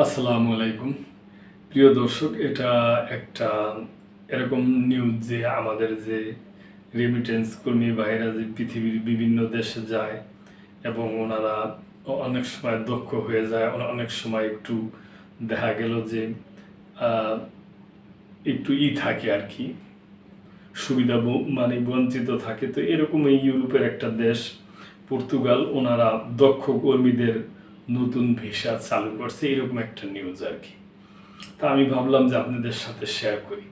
আসসালামু আলাইকুম। প্রিয় দর্শক, এটা একটা এরকম নিউজ যে আমাদের যে রেমিটেন্স কর্মী ভাইরা যে পৃথিবীর বিভিন্ন দেশে যায় এবং ওনারা অনেক সময় দক্ষ হয়ে যায় অনেক সময় একটু দেখা গেল যে একটু ই থাকে আর কি, সুবিধা মানে বঞ্চিত থাকে। তো এরকম এই ইউরোপের একটা দেশ, পর্তুগাল, ওনারা দক্ষ কর্মীদের নতুন ভিসা চালু করছে, এরকম একটা নিউজ আর কি। তা আমি ভাবলাম যে আপনাদের সাথে শেয়ার করি।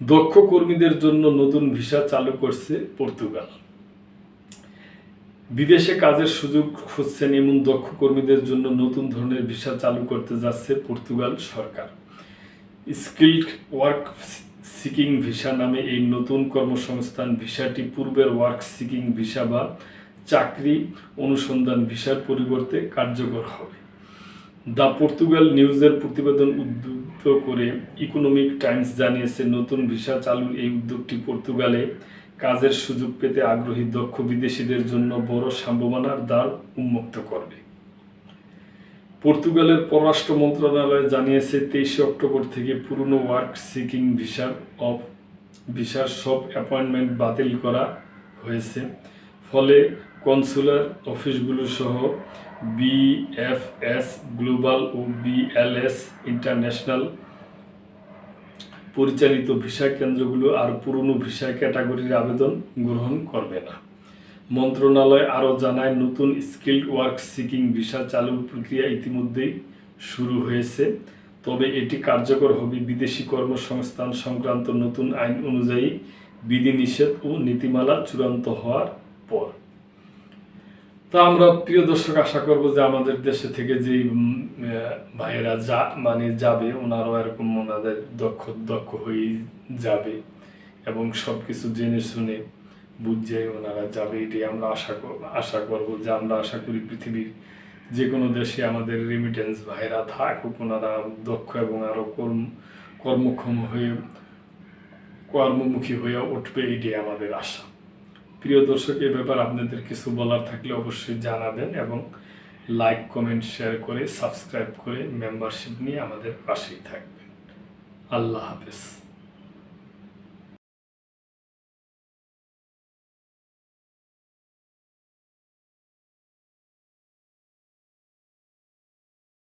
দক্ষ কর্মীদের জন্য নতুন ভিসা চালু করছে পর্তুগাল। বিদেশে কাজের সুযোগ খুঁজছেন এমন দক্ষ কর্মীদের জন্য নতুন ধরনের ভিসা চালু করতে যাচ্ছে পর্তুগাল সরকার। স্কিল্ড ওয়ার্ক সিকিং ভিসা নামে এই নতুন কর্মসংস্থান ভিসাটি পূর্বের ওয়ার্ক সিকিং ভিসা বা চাকরি অনুসন্ধান ভিসার পরিবর্তে কার্যকর হবে। দ্য পর্তুগাল নিউজের প্রতিবেদন উদ্ধৃত করে ইকোনমিক টাইমস জানিয়েছে, নতুন ভিসা চালুর এই উদ্যোগটি পর্তুগালে কাজের সুযোগ পেতে আগ্রহী দক্ষ বিদেশিদের জন্য বড় সম্ভাবনার দ্বার উন্মুক্ত করবে। পর্তুগালের পররাষ্ট্র মন্ত্রণালয় জানিয়েছে, তেইশে অক্টোবর থেকে পুরনো ওয়ার্ক সিকিং ভিসার অফ, ভিসার সব অ্যাপয়েন্টমেন্ট বাতিল করা হয়েছে। ফলে কনসুলার অফিসগুলো সহ বিএফএস গ্লোবাল ও বিএলএস ইন্টারন্যাশনাল পরিচালিত ভিসা কেন্দ্রগুলো আর পুরনো ভিসা ক্যাটাগরির আবেদন গ্রহণ করবে না। মন্ত্রণালয় আরও জানায়, নতুন স্কিল্ড ওয়ার্ক সিকিং ভিসা চালুর প্রক্রিয়া ইতিমধ্যেই শুরু হয়েছে। তবে এটি কার্যকর হবে বিদেশি কর্মসংস্থান সংক্রান্ত নতুন আইন অনুযায়ী বিধিনিষেধ ও নীতিমালা চূড়ান্ত হওয়ার তা আমরা প্রিয় দর্শক, আশা করব যে আমাদের দেশে থেকে যে ভাইয়েরা যা মানে যাবে, ওনারাও এরকম ওনাদের দক্ষ দক্ষ হয়ে যাবে এবং সব কিছু জেনে শুনে বুঝে ওনারা যাবে, এটাই আমরা আশা আশা করব যে আমরা আশা করি পৃথিবীর যে কোনো দেশে আমাদের রেমিটেন্স ভাইরা থাকুক, ওনারা দক্ষ এবং আরও কর্ম, কর্মক্ষম হয়ে, কর্মমুখী হয়ে উঠবে, এটাই আমাদের আশা। প্রিয় দর্শক, এ ব্যাপারে আপনাদের কিছু বলার থাকলে অবশ্যই জানাবেন এবং লাইক কমেন্ট শেয়ার করে সাবস্ক্রাইব করে মেম্বারশিপ নিয়ে আমাদের পাশেই থাকবেন। আল্লাহ হাফেজ।